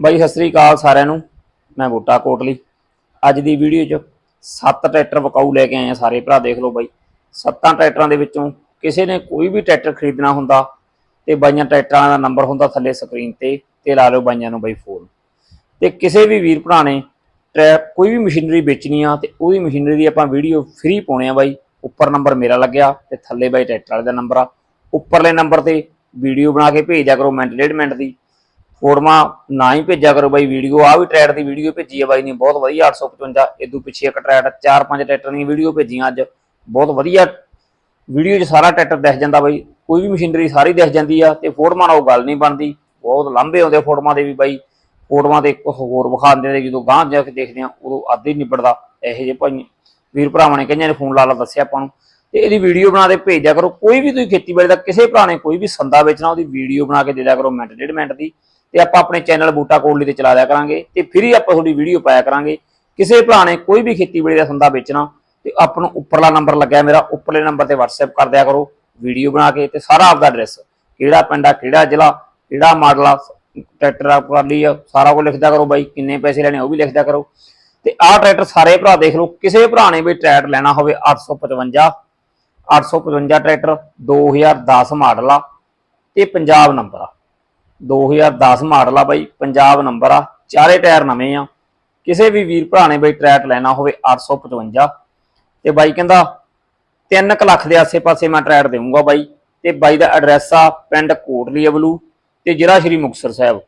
ਬਾਈ, ਸਤਿ ਸ੍ਰੀ ਅਕਾਲ ਸਾਰਿਆਂ ਨੂੰ। ਮੈਂ ਬੂਟਾ ਕੋਟਲੀ। ਅੱਜ ਦੀ ਵੀਡੀਓ 'ਚ ਸੱਤ ਟਰੈਕਟਰ ਵਕਾਊ ਲੈ ਕੇ ਆਏ ਆ ਸਾਰੇ ਭਰਾ, ਦੇਖ ਲਓ ਬਾਈ। ਸੱਤਾਂ ਟਰੈਕਟਰਾਂ ਦੇ ਵਿੱਚੋਂ ਕਿਸੇ ਨੇ ਕੋਈ ਵੀ ਟਰੈਕਟਰ ਖਰੀਦਣਾ ਹੁੰਦਾ ਤੇ ਬਾਈਆਂ ਟਰੈਕਟਰਾਂ ਦਾ ਨੰਬਰ ਹੁੰਦਾ ਥੱਲੇ ਸਕਰੀਨ ਤੇ ਤੇ ਲਾ ਲਓ ਬਾਈਆਂ ਨੂੰ ਬਾਈ ਫੋਨ। ਤੇ ਕਿਸੇ ਵੀ ਵੀਰ ਭਰਾ ਨੇ ਟਰੈ, ਕੋਈ ਵੀ ਮਸ਼ੀਨਰੀ ਵੇਚਣੀ ਆ ਤੇ ਉਹਦੀ ਮਸ਼ੀਨਰੀ ਦੀ ਆਪਾਂ ਵੀਡੀਓ ਫ੍ਰੀ ਪਾਉਣੇ ਆ ਬਾਈ। ਉੱਪਰ ਨੰਬਰ ਮੇਰਾ ਲੱਗਿਆ ਤੇ ਥੱਲੇ ਬਾਈ ਟਰੈਕਟਰ ਵਾਲੇ ਦਾ ਨੰਬਰ ਆ। ਉੱਪਰਲੇ ਨੰਬਰ ਤੇ ਵੀਡੀਓ ਬਣਾ ਕੇ ਭੇਜਿਆ ਕਰੋ ਮਿੰਟ, ਡੇਢ ਮਿੰਟ ਦੀ। ਫੋਟੋਆਂ ਨਾ ਹੀ ਭੇਜਿਆ ਕਰੋ ਬਾਈ, ਵੀਡੀਓ ਆ ਵੀ ਟਰੈਟ ਦੀ ਵੀਡੀਓ ਭੇਜੀ ਆ ਬਾਈ ਨੇ, ਬਹੁਤ ਵਧੀਆ 855 ਇਦੋਂ ਪਿੱਛੇ ਇੱਕ ਟਰੈਟ ਚਾਰ ਪੰਜ ਟਰੈਕਟਰ ਦੀਆਂ ਵੀਡੀਓ ਭੇਜੀਆਂ ਅੱਜ, ਬਹੁਤ ਵਧੀਆ ਵੀਡੀਓ 'ਚ ਸਾਰਾ ਟਰੈਕਟਰ ਦਿਖ ਜਾਂਦਾ ਬਾਈ, ਕੋਈ ਵੀ ਮਸ਼ੀਨਰੀ ਸਾਰੀ ਦਿਖ ਜਾਂਦੀ ਆ ਤੇ ਫੋਟੋਆਂ ਨਾਲ ਉਹ ਗੱਲ ਨਹੀਂ ਬਣਦੀ, ਬਹੁਤ ਲੰਬੇ ਆਉਂਦੇ ਫੋਟੋਆਂ ਦੇ ਵੀ ਬਾਈ, ਫੋਟੋਆਂ ਤੇ ਕੁਛ ਹੋਰ ਵਿਖਾ ਨੇ ਜਦੋਂ ਗਾਂਹ ਜਾ ਕੇ ਦੇਖਦੇ ਆ, ਉਦੋਂ ਅੱਧ ਹੀ ਨਿਬੜਦਾ, ਇਹੋ ਜਿਹੇ ਭਾਈ, ਵੀਰ ਭਰਾਵਾਂ ਨੇ ਕਈਆਂ ਨੇ ਫੋਨ ਲਾ ਲਾ ਦੱਸਿਆ ਆਪਾਂ ਨੂੰ, ਤੇ ਇਹਦੀ ਵੀਡੀਓ ਬਣਾ ਕੇ ਭੇਜਿਆ ਕਰੋ, ਕੋਈ ਵੀ ਤੁਸੀਂ ਖੇਤੀਬਾੜੀ ਦਾ ਕਿਸੇ ਭਰਾ ਨੇ ਕੋਈ ਵੀ ਸੰਦਾ ਵੇਚਣਾ, ਉਹਦੀ ਵੀਡੀਓ ਬਣਾ ਕੇ ਦੇ ਦਿਆ ਕਰੋ ਮਿੰਟ, ਡੇਢ ਮਿੰਟ ਦੀ ਤੇ ਆਪਾਂ ਆਪਣੇ ਚੈਨਲ ਬੂਟਾ ਕੋਡਲੀ ਤੇ ਚਲਾ ਦਿਆ ਕਰਾਂਗੇ ਤੇ ਫਿਰ ਹੀ ਆਪਾਂ ਤੁਹਾਡੀ ਵੀਡੀਓ ਪਾਇਆ ਕਰਾਂਗੇ। ਕਿਸੇ ਭਰਾ ਨੇ ਕੋਈ ਵੀ ਖੇਤੀਬਾੜੀ ਦਾ ਸੰਦਾ ਵੇਚਣਾ ਤੇ ਆਪਾਂ ਨੂੰ ਉੱਪਰਲਾ ਨੰਬਰ ਲੱਗਿਆ ਮੇਰਾ, ਉੱਪਰਲੇ ਨੰਬਰ ਤੇ WhatsApp ਕਰ ਦਿਆ ਕਰੋ, ਵੀਡੀਓ ਬਣਾ ਕੇ ਤੇ ਸਾਰਾ ਆਪਦਾ ਐਡਰੈਸ ਕਿਹੜਾ ਪਿੰਡ ਆ, ਕਿਹੜਾ ਜ਼ਿਲ੍ਹਾ, ਕਿਹੜਾ ਮਾਡਲ ਆ, ਟਰੈਕਟਰ ਆ ਟਰਾਲੀ ਆ, ਸਾਰਾ ਕੁਝ ਲਿਖਦਾ ਕਰੋ ਬਾਈ, ਕਿੰਨੇ ਪੈਸੇ ਲੈਣੇ ਉਹ ਵੀ ਲਿਖਦਾ ਕਰੋ। ਤੇ ਆਹ ਟਰੈਕਟਰ ਸਾਰੇ ਭਰਾ ਦੇਖ ਲਓ, ਕਿਸੇ ਭਰਾ ਨੇ ਵੀ ਟਰੈਕਟਰ ਲੈਣਾ ਹੋਵੇ 855 855 ਟਰੈਕਟਰ 2010 ਮਾਡਲ ਆ, ਤੇ ਪੰਜਾਬ ਨੰਬਰ ਆ। 2010 ਮਾਡਲ ਆ ਬਾਈ, ਪੰਜਾਬ ਨੰਬਰ ਆ, ਚਾਰੇ ਟਾਇਰ ਨਵੇਂ ਆ। ਕਿਸੇ ਵੀ ਵੀਰ ਭਰਾ ਨੇ ਬਾਈ ਟਰੈਟ ਲੈਣਾ ਹੋਵੇ 855 ਤੇ ਬਾਈ ਕਹਿੰਦਾ 3 ਲੱਖ ਦੇ ਆਸੇ-ਪਾਸੇ ਮੈਂ ਟਰੈਟ ਦੇਵਾਂਗਾ ਬਾਈ। ਤੇ ਬਾਈ ਦਾ ਐਡਰੈਸ ਆ ਪਿੰਡ ਕੋਟਲੀ ਅਬਲੂ ਤੇ ਜ਼ਿਲ੍ਹਾ ਸ਼੍ਰੀ ਮੁਕਤਸਰ ਸਾਹਿਬ।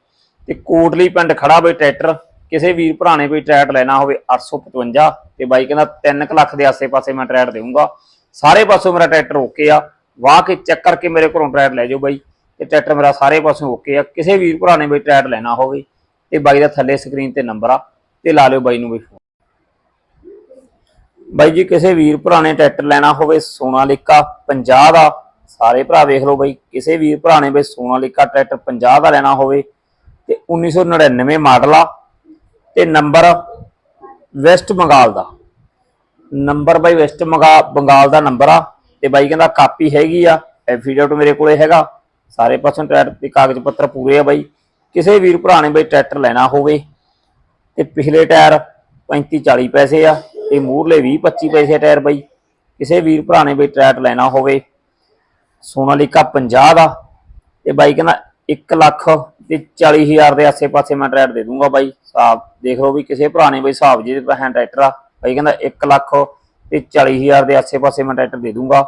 ਤੇ ਕੋਟਲੀ ਪਿੰਡ ਖੜਾ ਬਈ ਟਰੈਕਟਰ। ਕਿਸੇ ਵੀਰ ਭਰਾ ਨੇ ਕੋਈ ਟਰੈਟ ਲੈਣਾ ਹੋਵੇ 855 ਤੇ ਬਾਈ ਕਹਿੰਦਾ 3 ਲੱਖ ਦੇ ਆਸੇ-ਪਾਸੇ ਮੈਂ ਟਰੈਟ ਦੇਵਾਂਗਾ ਸਾਰੇ ਪਾਸੋਂ ਮੇਰਾ ਟਰੈਕਟਰ ਓਕੇ ਆ। ਵਾਹ ਕੇ ਚੈੱਕ ਕਰਕੇ ਮੇਰੇ ਘਰੋਂ ਟਰੈਕਟਰ ਲੈ ਜਾਓ ਬਾਈ। ਤੇ ਟਰੈਕਟਰ ਮੇਰਾ ਸਾਰੇ ਪਾਸੋਂ ਓਕੇ ਆ। ਕਿਸੇ ਵੀਰ ਭਰਾ ਨੇ ਬਈ ਟਰੈਕਟਰ ਲੈਣਾ ਹੋਵੇ, ਤੇ ਬਾਈ ਦਾ ਥੱਲੇ ਸਕਰੀਨ ਤੇ ਨੰਬਰ ਆ, ਤੇ ਲਾ ਲਿਓ ਬਾਈ ਨੂੰ ਬਈ ਬਾਈ ਜੀ, ਕਿਸੇ ਵੀਰ ਭਰਾ ਨੇ ਟਰੈਕਟਰ ਲੈਣਾ ਹੋਵੇ, ਸੋਨਾਲੀਕਾ 50 ਦਾ, ਸਾਰੇ ਭਰਾ ਵੇਖ ਲਓ ਬਾਈ। ਕਿਸੇ ਵੀਰ ਭਰਾ ਨੇ ਬਈ ਸੋਨਾਲੀਕਾ ਟਰੈਕਟਰ 50 ਦਾ ਲੈਣਾ ਹੋਵੇ, ਤੇ 1999 ਮਾਡਲ ਆ, ਤੇ ਨੰਬਰ ਵੈਸਟ ਬੰਗਾਲ ਦਾ। ਨੰਬਰ ਬਾਈ ਵੈਸਟ ਬੰਗਾ- ਬੰਗਾਲ ਦਾ ਨੰਬਰ ਆ, ਤੇ ਬਾਈ ਕਹਿੰਦਾ ਕਾਪੀ ਹੈਗੀ ਆ ਐਫੀਡੇਵਿਟ ਮੇਰੇ ਕੋਲੇ ਹੈਗਾ। ਸਾਰੇ ਪਾਸੋਂ ਟਰੈਕਟਰ ਦੇ ਕਾਗਜ਼ ਪੱਤਰ ਪੂਰੇ ਆ ਬਾਈ। ਕਿਸੇ ਵੀਰ ਭਰਾ ਨੇ ਬਈ ਟਰੈਕਟਰ ਲੈਣਾ ਹੋਵੇ ਤੇ ਪਿਛਲੇ ਟਾਇਰ 35 40 ਪੈਸੇ ਆ ਤੇ ਮੂਹਰਲੇ 20 25 ਪੈਸੇ ਟਾਇਰ ਬਾਈ। ਕਿਸੇ ਵੀਰ ਭਰਾ ਨੇ ਬਈ ਟਰੈਕਟਰ ਲੈਣਾ ਹੋਵੇ, ਸੋਨਾਲੀਕਾ 50 ਦਾ ਤੇ ਬਾਈ ਕਹਿੰਦਾ 1 ਲੱਖ ਤੇ 40 ਹਜ਼ਾਰ ਦੇ ਆਸੇ-ਪਾਸੇ ਮੈਂ ਟਰੈਕਟਰ ਦੇ ਦੂੰਗਾ ਬਾਈ। ਹਿਸਾਬ ਦੇਖ ਲਓ ਵੀ ਕਿਸੇ ਭਰਾ ਨੇ ਬਈ ਹਿਸਾਬ ਜਿਹਦੇ ਪਾ ਹੈ ਟਰੈਕਟਰ ਆ। ਬਾਈ ਕਹਿੰਦਾ 1 ਲੱਖ ਤੇ 40 ਹਜ਼ਾਰ ਦੇ ਆਸੇ-ਪਾਸੇ ਮੈਂ ਟਰੈਕਟਰ ਦੇ ਦੂੰਗਾ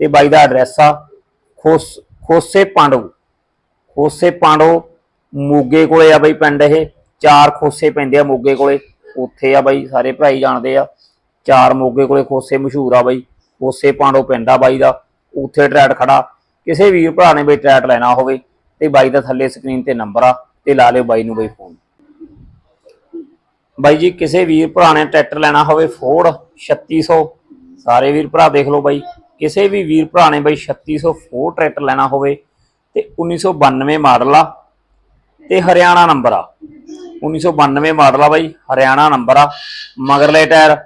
ਤੇ ਬਾਈ ਦਾ ਐਡਰੈਸ ਆ ਖੋਸ ਖੋਸੇ ਪਾਂਡੂ ਖੋਸੇ ਪਾਂਡੋ ਮੋਗੇ ਕੋਲੇ ਆ ਬਾਈ ਪਿੰਡ ਇਹ। ਚਾਰ ਖੋਸੇ ਪੈਂਦੇ ਆ ਮੋਗੇ ਕੋਲੇ। ਉੱਥੇ ਆ ਬਾਈ ਸਾਰੇ ਭਰਾਈ ਜਾਣਦੇ ਆ। ਚਾਰ ਮੋਗੇ ਕੋਲੇ ਖੋਸੇ ਮਸ਼ਹੂਰ ਆ ਬਾਈ। ਖੋਸੇ ਪਾਂਡੋ ਪਿੰਡ ਆ ਬਾਈ ਦਾ। ਉੱਥੇ ਟਰੈਟ ਖੜਾ। ਕਿਸੇ ਵੀਰ ਭਰਾ ਨੇ ਬਈ ਟਰੈਟ ਲੈਣਾ ਹੋਵੇ ਤੇ ਬਾਈ ਦਾ ਥੱਲੇ ਸਕਰੀਨ ਤੇ ਨੰਬਰ ਆ ਤੇ ਲਾ ਲਿਓ ਬਾਈ ਨੂੰ ਬਈ ਫੋਨ। ਬਾਈ ਜੀ, ਕਿਸੇ ਵੀਰ ਭਰਾ ਨੇ ਟਰੈਕਟਰ ਲੈਣਾ ਹੋਵੇ ਫੋਰਡ 3600 ਸਾਰੇ ਵੀਰ ਭਰਾ ਦੇਖ ਲਓ ਬਾਈ। ਕਿਸੇ ਵੀ ਵੀਰ ਭਰਾ ਨੇ ਬਾਈ 3600 ਫੋਰਡ ਟਰੈਕਟਰ ਲੈਣਾ ਹੋਵੇ ਤੇ 1992 ਮਾਡਲ ਆ ਤੇ ਹਰਿਆਣਾ ਨੰਬਰ ਆ। 1992 ਮਾਡਲ ਆ ਬਾਈ, ਹਰਿਆਣਾ ਨੰਬਰ ਆ। ਮਗਰਲੇ ਟਾਇਰ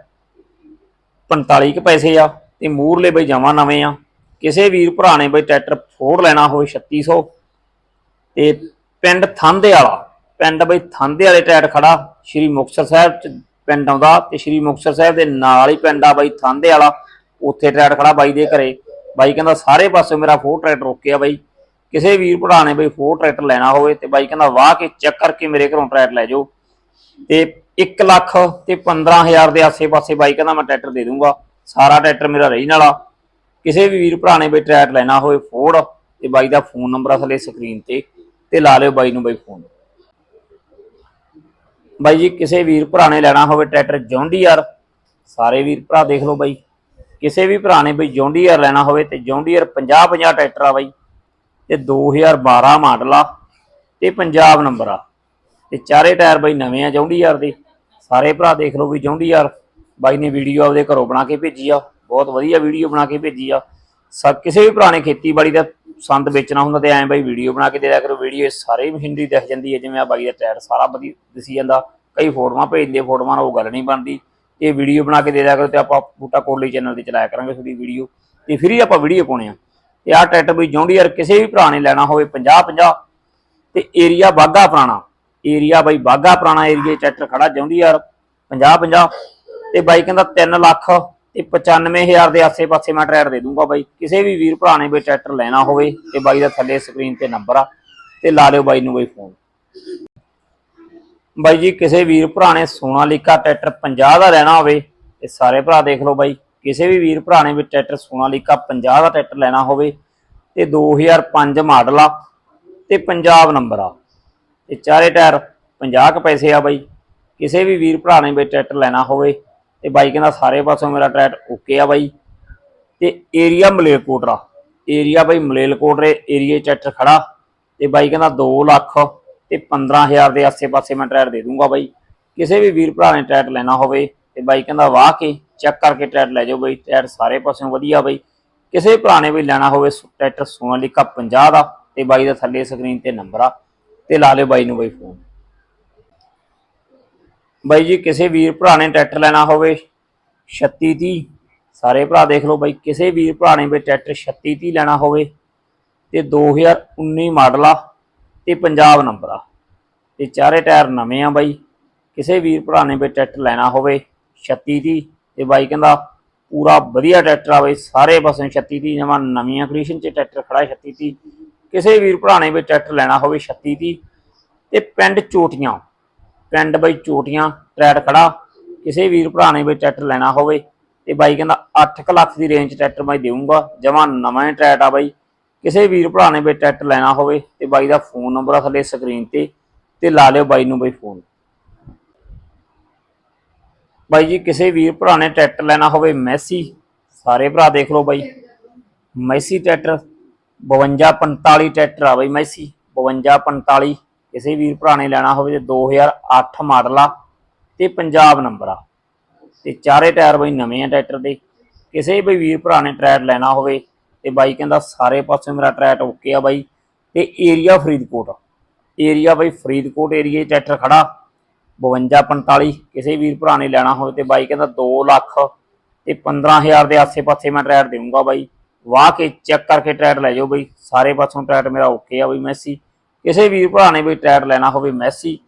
45 ਕੁ ਪੈਸੇ ਆ ਤੇ ਮੂਰਲੇ ਬਈ ਜਮਾ ਨਵੇਂ ਆ। ਕਿਸੇ ਵੀਰ ਭਰਾ ਨੇ ਬਈ ਟਰੈਕਟਰ ਫੋੜ ਲੈਣਾ ਹੋਵੇ 3600 ਤੇ ਪਿੰਡ ਥਾਂਦੇ ਵਾਲਾ ਪਿੰਡ ਬਈ ਥਾਂਦੇ ਵਾਲੇ ਟਰੈਕਟਰ ਖੜਾ ਸ਼੍ਰੀ ਮੁਕਤਸਰ ਸਾਹਿਬ ਚ ਪਿੰਡ ਆਉਂਦਾ ਤੇ ਸ਼੍ਰੀ ਮੁਕਤਸਰ ਸਾਹਿਬ ਦੇ ਨਾਲ ਹੀ ਪਿੰਡ ਆ ਬਾਈ ਥਾਂਦੇ ਵਾਲਾ ਉੱਥੇ ਟਰੈਕਟਰ ਖੜਾ ਬਾਈ ਦੇ ਘਰੇ। ਬਾਈ ਕਹਿੰਦਾ, ਸਾਰੇ ਪਾਸੇ ਮੇਰਾ ਫੋਰ ਟਰੈਕਟਰ ਓਕੇ ਆ ਬਾਈ। ਕਿਸੇ ਵੀਰ ਭਰਾ ਨੇ ਬਈ ਫੋਰ ਟਰੈਕਟਰ ਲੈਣਾ ਹੋਵੇ ਤੇ ਬਾਈ ਕਹਿੰਦਾ, ਵਾਹ ਕੇ ਚੈੱਕ ਕਰਕੇ ਮੇਰੇ ਘਰੋਂ ਟਰੈਕਟਰ ਲੈ ਜਾਓ। ਤੇ 1 ਲੱਖ ਤੇ 15000 ਦੇ ਆਸੇ-ਪਾਸੇ ਬਾਈ ਕਹਿੰਦਾ, ਮੈਂ ਟਰੈਕਟਰ ਦੇ ਦੂੰਗਾ। ਸਾਰਾ ਟਰੈਕਟਰ ਮੇਰਾ ਰਹਿਣ ਵਾਲਾ ਕਿਸੇ ਵੀ ਵੀਰ ਭਰਾ ਨੇ ਬਈ ਟਰੈਕਟਰ ਲੈਣਾ ਹੋਵੇ ਫੋਰਡ ਤੇ ਬਾਈ ਦਾ ਫੋਨ ਨੰਬਰ ਆ ਥੱਲੇ ਸਕਰੀਨ ਤੇ ਤੇ ਲਾ ਲਿਓ ਬਾਈ ਨੂੰ ਬਾਈ ਫੋਨ। ਬਾਈ ਜੀ, ਕਿਸੇ ਵੀਰ ਭਰਾ ਨੇ ਲੈਣਾ ਹੋਵੇ ਟਰੈਕਟਰ ਜੌਂਡੀਆਰ ਸਾਰੇ ਵੀਰ ਭਰਾ ਦੇਖ ਲਓ ਬਾਈ। ਕਿਸੇ ਵੀ ਭਰਾ ਨੇ ਬਈ ਜੌਂਡੀਆਰ ਲੈਣਾ ਹੋਵੇ ਤੇ ਜੌਂਡੀਆਰ 50 50 ਟਰੈਕਟਰ ਆ ਬਾਈ ਤੇ 2012 ਮਾਡਲ ਆ ਤੇ ਪੰਜਾਬ ਨੰਬਰ ਆ। ਤੇ ਚਾਰੇ ਟਾਇਰ ਬਾਈ ਨਵੇਂ ਆ ਜੌਂਡੀ ਦੇ। ਸਾਰੇ ਭਰਾ ਦੇਖ ਲਓ ਵੀ ਜੌਂਡੀ ਯਾਰ ਬਾਈ ਨੇ ਵੀਡੀਓ ਆਪਦੇ ਘਰੋਂ ਬਣਾ ਕੇ ਭੇਜੀ ਆ। ਬਹੁਤ ਵਧੀਆ ਵੀਡੀਓ ਬਣਾ ਕੇ ਭੇਜੀ ਆ। ਸਭ ਕਿਸੇ ਵੀ ਪੁਰਾਣੇ ਖੇਤੀਬਾੜੀ ਦਾ ਸੰਦ ਵੇਚਣਾ ਹੁੰਦਾ ਤੇ ਐਂ ਬਾਈ ਵੀਡੀਓ ਬਣਾ ਕੇ ਦੇ ਦਿਆ ਕਰੋ। ਵੀਡੀਓ ਸਾਰੇ ਮਸ਼ੀਨਰੀ ਦਿਖ ਜਾਂਦੀ ਹੈ, ਜਿਵੇਂ ਆ ਬਾਈ ਦਾ ਟਾਇਰ ਸਾਰਾ ਵਧੀਆ ਦਿਸੀ ਜਾਂਦਾ। ਕਈ ਫੋਟੋਆਂ ਭੇਜਦੇ, ਫੋਟੋਆਂ ਨਾਲ ਉਹ ਗੱਲ ਨਹੀਂ ਬਣਦੀ। ਇਹ ਵੀਡੀਓ ਬਣਾ ਕੇ ਦੇ ਦਿਆ ਕਰੋ ਤੇ ਆਪਾਂ ਬੂਟਾ ਕੋਲੀ ਚੈਨਲ ਤੇ ਚਲਾਇਆ ਕਰਾਂਗੇ ਤੁਹਾਡੀ ਵੀਡੀਓ ਤੇ ਫਿਰ ਆਪਾਂ ਵੀਡੀਓ ਪਾਉਣੇ ਆ। ਤੇ ਆਹ ਟਰੈਕਟਰ ਵੀ ਜੌਂਡੀ ਕਿਸੇ ਵੀ ਭਰਾ ਨੇ ਲੈਣਾ ਹੋਵੇ 50 50 ਤੇ ਏਰੀਆ ਬਾਗਾ ਪੁਰਾਣਾ। ਏਰੀਆ ਬਾਈ ਬਾਗਾ ਪੁਰਾਣਾ ਏਰੀਆ ਟਰੈਕਟਰ ਖੜਾ ਜਾਂਦੀ 50 50 ਤੇ ਬਾਈ ਕਹਿੰਦਾ 3 ਲੱਖ ਤੇ 95000 ਦੇ ਆਸੇ-ਪਾਸੇ ਮੈਂ ਟਰੈਕਟਰ ਦੇ ਦੂੰਗਾ ਬਾਈ। ਕਿਸੇ ਵੀ ਵੀਰ ਭਰਾ ਨੇ ਵੀ ਟਰੈਕਟਰ ਲੈਣਾ ਹੋਵੇ ਤੇ ਬਾਈ ਦਾ ਥੱਲੇ ਸਕਰੀਨ ਤੇ ਨੰਬਰ ਆ। ਤੇ ਲਾ ਲਿਓ ਬਾਈ ਨੂੰ ਬਾਈ ਫੋਨ ਬਾਈ ਜੀ, ਕਿਸੇ ਵੀਰ ਭਰਾ ਨੇ ਸੋਨਾਲੀਕਾ ਟਰੈਕਟਰ 50 ਦਾ ਲੈਣਾ ਹੋਵੇ ਤੇ ਸਾਰੇ ਭਰਾ ਦੇਖ ਲਓ ਬਾਈ। ਕਿਸੇ ਵੀ ਵੀਰ ਭਰਾ ਨੇ ਵੀ ਟਰੈਕਟਰ ਸੋਨਾਲੀਕਾ 50 ਦਾ ਟਰੈਕਟਰ ਲੈਣਾ ਹੋਵੇ, ਤੇ 2005 ਮਾਡਲ ਆ, ਤੇ ਪੰਜਾਬ ਨੰਬਰ ਆ। ਤੇ ਚਾਰੇ ਟਾਇਰ 50 ਕ ਪੈਸੇ ਆ ਬਾਈ। ਕਿਸੇ ਵੀ ਵੀਰ ਭਰਾ ਨੇ ਵੀ ਟਰੈਕਟਰ ਲੈਣਾ ਹੋਵੇ, ਤੇ ਬਾਈ ਕਹਿੰਦਾ ਸਾਰੇ ਪਾਸੋਂ ਮੇਰਾ ਟਰੈਕਟਰ ਓਕੇ ਆ ਬਾਈ। ਤੇ ਏਰੀਆ ਮਲੇਲਕੋਟਰਾ ਏਰੀਆ ਬਾਈ ਮਲੇਲਕੋਟਰੇ ਏਰੀਏ ਟਰੈਕਟਰ ਖੜਾ, ਤੇ ਬਾਈ ਕਹਿੰਦਾ 2 ਲੱਖ ਤੇ 15000 ਦੇ ਆਸੇ-ਪਾਸੇ ਮੈਂ ਟਰੈਟ ਦੇ ਦੂੰਗਾ ਬਾਈ। ਕਿਸੇ ਵੀ ਵੀਰ ਭਰਾ ਨੇ ਟਰੈਕਟਰ ਲੈਣਾ ਹੋਵੇ ਤੇ ਬਾਈ ਕਹਿੰਦਾ ਵਾਹ ਕੇ ਚੈੱਕ ਕਰਕੇ ਟਰੈਕਟਰ ਲੈ ਜਾਓ ਬਾਈ ਟਰੈਟ ਸਾਰੇ ਪਾਸਿਓਂ ਵਧੀਆ ਬਾਈ। ਕਿਸੇ ਭਰਾ ਨੇ ਵੀ ਲੈਣਾ ਹੋਵੇ ਸ- ਟਰੈਕਟਰ ਸੋਨਾਲੀਕਾ 50 ਦਾ ਤੇ ਬਾਈ ਦਾ ਥੱਲੇ ਸਕਰੀਨ ਤੇ ਨੰਬਰ ਆ ਤੇ ਲਾ ਲਿਓ ਬਾਈ ਨੂੰ ਬਾਈ ਫੋਨ। ਬਾਈ ਜੀ, ਕਿਸੇ ਵੀਰ ਭਰਾ ਨੇ ਟਰੈਕਟਰ ਲੈਣਾ ਹੋਵੇ 3630 ਸਾਰੇ ਭਰਾ ਦੇਖ ਲਓ ਬਾਈ। ਕਿਸੇ ਵੀਰ ਭਰਾ ਨੇ ਵੀ ਟਰੈਕਟਰ 3630 ਲੈਣਾ ਹੋਵੇ ਤੇ 2019 ਮਾਡਲ ਆ ਤੇ ਪੰਜਾਬ ਨੰਬਰ ਆ। ਤੇ ਚਾਰੇ ਟਾਇਰ ਨਵੇਂ ਆ ਬਾਈ। ਕਿਸੇ ਵੀਰ ਭਰਾ ਨੇ ਵੀ ਟਰੈਕਟਰ ਲੈਣਾ ਹੋਵੇ 3630 ਤੇ ਬਾਈ ਕਹਿੰਦਾ ਪੂਰਾ ਵਧੀਆ ਟਰੈਕਟਰ ਆ ਬਾਈ ਸਾਰੇ ਪਾਸੇ 3630 ਜਮਾ ਨਵੀਆਂ ਕੰਡੀਸ਼ਨ 'ਚ ਟਰੈਕਟਰ ਖੜਾ 3630 ਕਿਸੇ ਵੀਰ ਭਰਾ ਨੇ ਵੀ ਟਰੈਕਟਰ ਲੈਣਾ ਹੋਵੇ 3630 ਤੇ ਪਿੰਡ ਚੋਟੀਆਂ, ਪਿੰਡ ਬਾਈ ਚੋਟੀਆਂ, ਟਰੈਕਟਰ ਖੜਾ। ਕਿਸੇ ਵੀਰ ਭਰਾ ਨੇ ਵੀ ਟਰੈਕਟਰ ਲੈਣਾ ਹੋਵੇ, ਤੇ ਬਾਈ ਕਹਿੰਦਾ 8 ਲੱਖ ਦੀ ਰੇਂਜ ਟਰੈਕਟਰ ਮੈਂ ਦੇਵਾਂਗਾ ਜਮਾ ਨਵਾਂ ਹੀ ਟਰੈਕਟਰ ਆ ਬਾਈ। ਕਿਸੇ ਵੀਰ ਭਰਾ ਨੇ ਬਈ ਟਰੈਕਟਰ ਲੈਣਾ ਹੋਵੇ ਤੇ ਬਾਈ ਦਾ ਫੋਨ ਨੰਬਰ ਆ ਥੱਲੇ ਸਕਰੀਨ ਤੇ ਤੇ ਲਾ ਲਿਓ ਬਾਈ ਨੂੰ ਬਈ ਫੋਨ। ਬਾਈ ਜੀ, ਕਿਸੇ ਵੀਰ ਭਰਾ ਨੇ ਟਰੈਕਟਰ ਲੈਣਾ ਹੋਵੇ, ਮੈਸੀ, ਸਾਰੇ ਭਰਾ ਦੇਖ ਲਓ ਬਾਈ। ਮੈਸੀ ਟਰੈਕਟਰ 5245 ਟਰੈਕਟਰ ਆ ਬਾਈ ਮੈਸੀ 5245 ਕਿਸੇ ਵੀਰ ਭਰਾ ਨੇ ਲੈਣਾ ਹੋਵੇ ਤੇ 2008 ਮਾਡਲ ਆ ਤੇ ਪੰਜਾਬ ਨੰਬਰ ਆ। ਤੇ ਚਾਰੇ ਟਾਇਰ ਬਾਈ ਨਵੇਂ ਆ ਟਰੈਕਟਰ ਦੇ। ਕਿਸੇ ਵੀ ਵੀਰ ਭਰਾ ਨੇ ਟਰੈਕਟਰ ਲੈਣਾ ਹੋਵੇ ਤੇ ਬਾਈ ਕਹਿੰਦਾ ਸਾਰੇ ਪਾਸੇ ਮੇਰਾ ਟਰੈਟ ਓਕੇ ਆ ਬਾਈ। ਤੇ ਏਰੀਆ ਫਰੀਦਕੋਟ ਏਰੀਆ ਬਾਈ ਫਰੀਦਕੋਟ ਏਰੀਏ ਟਰੈਕਟਰ ਖੜਾ। 5245 ਕਿਸੇ ਵੀਰ ਭਰਾ ਨੇ ਲੈਣਾ ਹੋਵੇ ਤੇ ਬਾਈ ਕਹਿੰਦਾ 2 ਲੱਖ ਤੇ 15000 ਦੇ ਆਸੇ-ਪਾਸੇ ਮੈਂ ਟਰੈਟ ਦੇਵਾਂਗਾ ਬਾਈ। ਵਾਹ ਕੇ ਚੈੱਕ ਕਰਕੇ ਟਰੈਟ ਲੈ ਜਾਓ ਬਾਈ। ਸਾਰੇ ਪਾਸੋਂ ਟਰੈਟ ਮੇਰਾ ਓਕੇ ਆ ਬਾਈ ਮੈਸੀ। ਕਿਸੇ ਵੀਰ ਭਰਾ ਨੇ ਵੀ ਟਰੈਕਟਰ ਲੈਣਾ ਹੋਵੇ ਮੈਸੀ।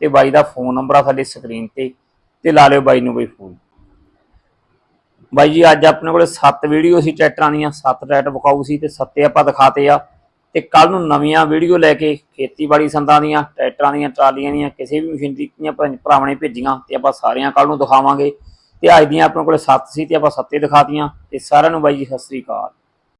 ਤੇ ਬਾਈ ਦਾ ਫੋਨ ਨੰਬਰ ਆ ਸਾਡੇ ਸਕਰੀਨ ਤੇ। ਤੇ ਲਾ ਲਿਓ ਬਾਈ ਨੂੰ ਬਾਈ ਫੋਨ ਬਾਈ ਜੀ, ਅੱਜ ਆਪਣੇ ਕੋਲੇ 7 ਵੀਡੀਓ ਸੀ ਟਰੈਕਟਰਾਂ ਦੀਆਂ 7 ਟਰੈਕਟਰ ਵਿਖਾਊ ਸੀ ਤੇ ਸੱਤੇ ਆਪਾਂ ਦਿਖਾਤੇ ਆ। ਤੇ ਕੱਲ ਨੂੰ ਨਵੀਆਂ ਵੀਡੀਓ ਲੈ ਕੇ ਖੇਤੀਬਾੜੀ ਸੰਦਾਂ ਦੀਆਂ ਟਰੈਕਟਰਾਂ ਦੀਆਂ, ਟਰਾਲੀਆਂ ਦੀਆਂ, ਕਿਸੇ ਵੀ ਮਸ਼ੀਨਰੀਆਂ ਭਰਾ- ਭਰਾਵਾਂ ਨੇ ਭੇਜੀਆਂ ਤੇ ਆਪਾਂ ਸਾਰਿਆਂ ਕੱਲ ਨੂੰ ਦਿਖਾਵਾਂਗੇ। ਤੇ ਅੱਜ ਦੀਆਂ ਆਪਣੇ ਕੋਲੇ 7 ਸੀ ਤੇ ਆਪਾਂ ਸੱਤੇ ਦਿਖਾਤੀਆਂ। ਤੇ ਸਾਰਿਆਂ ਨੂੰ ਬਾਈ ਜੀ, ਸਤਿ ਸ੍ਰੀ ਅਕਾਲ।